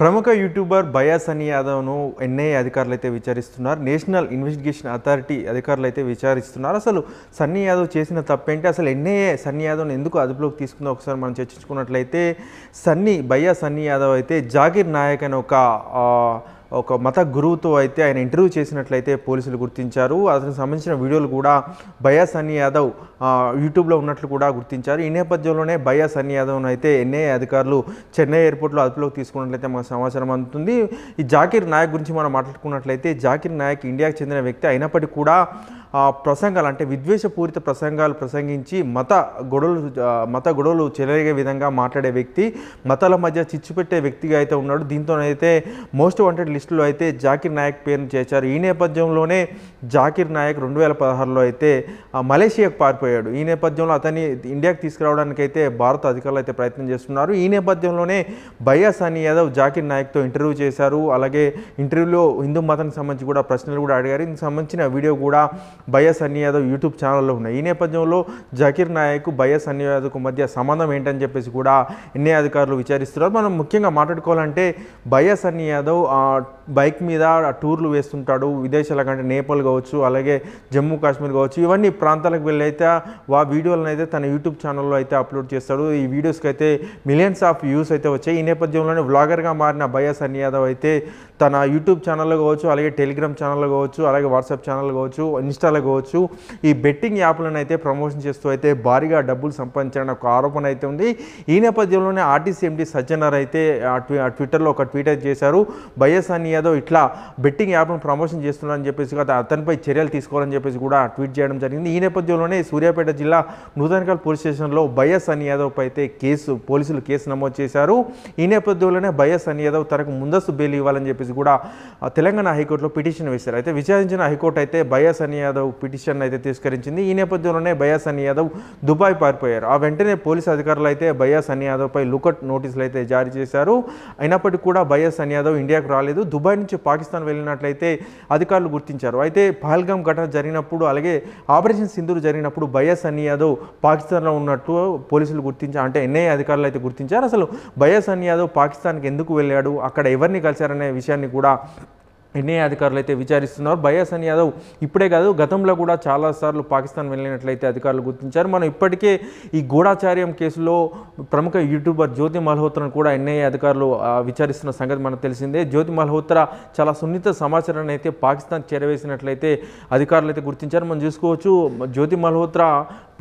ప్రముఖ యూట్యూబర్ బయా సన్నీ యాదవ్ను ఎన్ఐఏ అధికారులు అయితే విచారిస్తున్నారు. నేషనల్ ఇన్వెస్టిగేషన్ అథారిటీ అధికారులు అయితే విచారిస్తున్నారు. అసలు సన్నీ యాదవ్ చేసిన తప్పేంటి? అసలు ఎన్ఐఏ సన్నీ యాదవ్ను ఎందుకు అదుపులోకి తీసుకుందో ఒకసారి మనం చర్చించుకున్నట్లయితే సన్నీ బయ్యా సన్నీ యాదవ్ అయితే జాకిర్ నాయక్ అనే ఒక ఒక మత గురువుతో అయితే ఆయన ఇంటర్వ్యూ చేసినట్లయితే పోలీసులు గుర్తించారు. అతనికి సంబంధించిన వీడియోలు కూడా బయా సన్నీ యాదవ్ యూట్యూబ్లో ఉన్నట్లు కూడా గుర్తించారు. ఈ నేపథ్యంలోనే బయా సన్నీ యాదవ్ను అయితే ఎన్ఐఏ అధికారులు చెన్నై ఎయిర్పోర్ట్లో అదుపులోకి తీసుకున్నట్లయితే మనకు సమాచారం అందుతుంది. ఈ జాకిర్ నాయక్ గురించి మనం మాట్లాడుకున్నట్లయితే జాకిర్ నాయక్ ఇండియాకి చెందిన వ్యక్తి అయినప్పటికీ కూడా ప్రసంగాలు అంటే విద్వేషపూరిత ప్రసంగాలు ప్రసంగించి మత గొడవలు మత గొడవలు చెలరేగే విధంగా మాట్లాడే వ్యక్తి మతాల మధ్య చిచ్చు పెట్టే వ్యక్తిగా అయితే ఉన్నాడు. దీంతోనైతే మోస్ట్ వాంటెడ్ లిస్టులో అయితే జాకిర్ నాయక్ పేరును చేశారు. ఈ నేపథ్యంలోనే జాకిర్ నాయక్ రెండు వేల పదహారులో అయితే మలేషియాకు పారిపోయాడు. ఈ నేపథ్యంలో అతన్ని ఇండియాకి తీసుకురావడానికైతే భారత అధికారులు అయితే ప్రయత్నం చేస్తున్నారు. ఈ నేపథ్యంలోనే బయ్యా సాని యాదవ్ జాకిర్ నాయక్తో ఇంటర్వ్యూ చేశారు. అలాగే ఇంటర్వ్యూలో హిందూ మతానికి సంబంధించి కూడా ప్రశ్నలు కూడా అడిగారు. దీనికి సంబంధించిన వీడియో కూడా బయ్యా అన్ని యాదవ్ యూట్యూబ్ ఛానల్లో ఉన్నాయి. ఈ నేపథ్యంలో జకీర్ నాయక్ బయ్యా అన్ని యాదవ్కు మధ్య సంబంధం ఏంటని చెప్పేసి కూడా ఎన్ఐ అధికారులు విచారిస్తున్నారు. మనం ముఖ్యంగా మాట్లాడుకోవాలంటే బయ్యా అన్ని యాదవ్ బైక్ మీద టూర్లు వేస్తుంటాడు. విదేశాల కంటే నేపాల్ కావచ్చు అలాగే జమ్మూ కాశ్మీర్ కావచ్చు ఇవన్నీ ప్రాంతాలకు వెళ్ళి అయితే ఆ వీడియోలను అయితే తన యూట్యూబ్ ఛానల్లో అయితే అప్లోడ్ చేస్తాడు. ఈ వీడియోస్కి అయితే మిలియన్స్ ఆఫ్ వ్యూస్ అయితే వచ్చాయి. ఈ నేపథ్యంలోనే వ్లాగర్గా మారిన బయ్యా సన్నీ యాదవ్ అయితే తన యూట్యూబ్ ఛానల్లో కావచ్చు అలాగే టెలిగ్రామ్ ఛానల్లో కావచ్చు అలాగే వాట్సాప్ ఛానల్ కావచ్చు ఇన్స్టా కావచ్చు ఈ బెట్టింగ్ యాప్లను అయితే ప్రమోషన్ చేస్తూ అయితే భారీగా డబ్బులు సంపాదించారని ఒక ఆరోపణ అయితే ఉంది. ఈ నేపథ్యంలోనే ఆర్టీసీ ఎండి సజ్జనర్ అయితే ట్విట్టర్లో ఒక ట్వీట్ అయితే చేశారు. అని యాదవ్ ఇట్లా బెట్టింగ్ యాప్ను ప్రమోషన్ చేస్తున్నారని చెప్పేసి కూడా అతనిపై చర్యలు తీసుకోవాలని చెప్పేసి కూడా ట్వీట్ చేయడం జరిగింది. ఈ నేపథ్యంలోనే సూర్యాపేట జిల్లా నూతనకల్ పోలీస్ స్టేషన్లో బయస్ అని యాదవ్ పై అయితే కేసు పోలీసులు కేసు నమోదు చేశారు. ఈ నేపథ్యంలోనే బయస్ అని యాదవ్ తనకు ముందస్తు బెయిల్ ఇవ్వాలని చెప్పేసి కూడా తెలంగాణ హైకోర్టులో పిటిషన్ వేశారు. అయితే విచారించిన హైకోర్టు అయితే బయ్యా అని యాదవ్ పిటిషన్ అయితే తిరస్కరించింది. ఈ నేపథ్యంలోనే బయ్యా సన్నీ యాదవ్ దుబాయ్ పారిపోయారు. ఆ వెంటనే పోలీసు అధికారులు అయితే బయ్యా సన్నీ యాదవ్పై లుకట్ నోటీసులు అయితే జారీ చేశారు. అయినప్పటికీ కూడా బయ్యా సన్నీ యాదవ్ ఇండియాకు రాలేదు. దుబాయ్ నుంచి పాకిస్తాన్ వెళ్ళినట్లయితే అధికారులు గుర్తించారు. అయితే పహల్గామ్ ఘటన జరిగినప్పుడు అలాగే ఆపరేషన్ సింధూర్ జరిగినప్పుడు బయాస్ సన్నీ యాదవ్ పాకిస్తాన్లో ఉన్నట్టు పోలీసులు గుర్తించారు అంటే ఎన్ఐఏ అధికారులు అయితే గుర్తించారు. అసలు బయాస్ సన్నీ యాదవ్ పాకిస్తాన్కి ఎందుకు వెళ్ళాడు? అక్కడ ఎవరిని కలిశారనే విషయాన్ని కూడా ఎన్ఐఏ అధికారులు అయితే విచారిస్తున్నారు. బయాసన్ యాదవ్ ఇప్పుడే కాదు గతంలో కూడా చాలాసార్లు పాకిస్తాన్ వెళ్ళినట్లయితే అధికారులు గుర్తించారు. మనం ఇప్పటికే ఈ గూఢాచార్యం కేసులో ప్రముఖ యూట్యూబర్ జ్యోతి మల్హోత్రాను కూడా ఎన్ఐఏ అధికారులు విచారిస్తున్న సంగతి మనకు తెలిసిందే. జ్యోతి మల్హోత్రా చాలా సున్నిత సమాచారాన్ని అయితే పాకిస్తాన్ చేరవేసినట్లయితే అధికారులు అయితే గుర్తించారు. మనం చూసుకోవచ్చు జ్యోతి మల్హోత్రా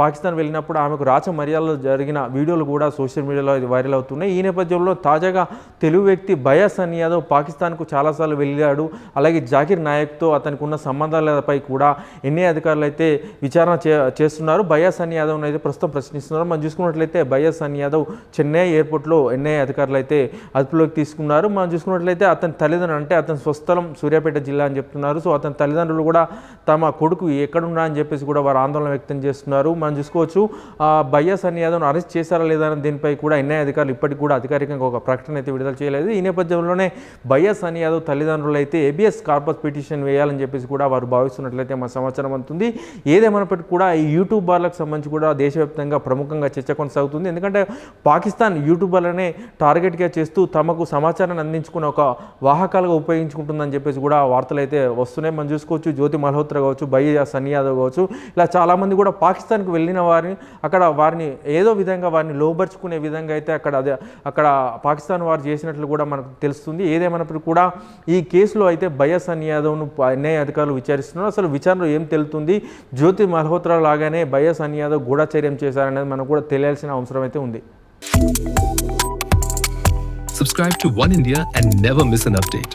పాకిస్తాన్ వెళ్ళినప్పుడు ఆమెకు రాచ మర్యాదలో జరిగిన వీడియోలు కూడా సోషల్ మీడియాలో ఇది వైరల్ అవుతున్నాయి. ఈ నేపథ్యంలో తాజాగా తెలుగు వ్యక్తి బయాస్ అన్ యాదవ్ పాకిస్తాన్కు చాలాసార్లు వెళ్ళాడు. అలాగే జాకిర్ నాయక్తో అతనికి ఉన్న సంబంధాలపై కూడా ఎన్ఐ అధికారులు అయితే విచారణ చే చేస్తున్నారు. బయాస్ అన్ యాదవ్ను అయితే ప్రస్తుతం ప్రశ్నిస్తున్నారు. మనం చూసుకున్నట్లయితే బయాస్ అన్ యాదవ్ చెన్నై ఎయిర్పోర్ట్లో ఎన్ఐ అధికారులు అయితే అదుపులోకి తీసుకున్నారు. మనం చూసుకున్నట్లయితే అతని తల్లిదండ్రులు అంటే అతని స్వస్థలం సూర్యాపేట జిల్లా అని చెప్తున్నారు. సో అతని తల్లిదండ్రులు కూడా తమ కొడుకు ఎక్కడున్నా అని చెప్పేసి కూడా వారు ఆందోళన వ్యక్తం చేస్తున్నారు. మనం చూసుకోవచ్చు. ఆ, బయ్యాస్ యాదవ్ను అరెస్ట్ చేశారా లేదా అని దీనిపై కూడా ఎన్ఐ అధికారులు ఇప్పటికి కూడా అధికారికంగా ఒక ప్రకటన అయితే విడుదల చేయలేదు. ఈ నేపథ్యంలోనే బయ్యాస్ అని యాదవ్ తల్లిదండ్రులు అయితే ఏబిఎస్ కార్పస్ పిటిషన్ వేయాలని చెప్పేసి కూడా వారు భావిస్తున్నట్లయితే మా సమాచారం అందుతుంది. ఏదేమైనప్పటికీ కూడా ఈ యూట్యూబర్లకు సంబంధించి కూడా దేశవ్యాప్తంగా ప్రముఖంగా చర్చ కొనసాగుతుంది. ఎందుకంటే పాకిస్తాన్ యూట్యూబర్లనే టార్గెట్గా చేస్తూ తమకు సమాచారాన్ని అందించుకున్న ఒక వాహకాలుగా ఉపయోగించుకుంటుందని చెప్పేసి కూడా వార్తలు అయితే వస్తున్నాయి. మనం చూసుకోవచ్చు జ్యోతి మల్హోత్రా కావచ్చు బయ్య సన్నీ యాదవ్ కావచ్చు ఇలా చాలామంది కూడా పాకిస్తాన్కి వెళ్ళిన వారిని అక్కడ వారిని ఏదో విధంగా వారిని లోబర్చుకునే విధంగా అయితే అక్కడ అదే అక్కడ పాకిస్తాన్ వారు చేసినట్లు కూడా మనకు తెలుస్తుంది. ఏదేమైనప్పుడు కూడా ఈ కేసులో అయితే బయస్ అని యాదవ్ను ఎన్ఐ అధికారులు విచారిస్తున్నారు. అసలు విచారణలో ఏం తెలుస్తుంది? జ్యోతి మల్హోత్రా లాగానే బయస్ అని యాదవ్ గూఢచర్యం చేశారనేది మనకు కూడా తెలియాల్సిన అవసరం అయితే ఉంది. Subscribe to One India and never miss an update.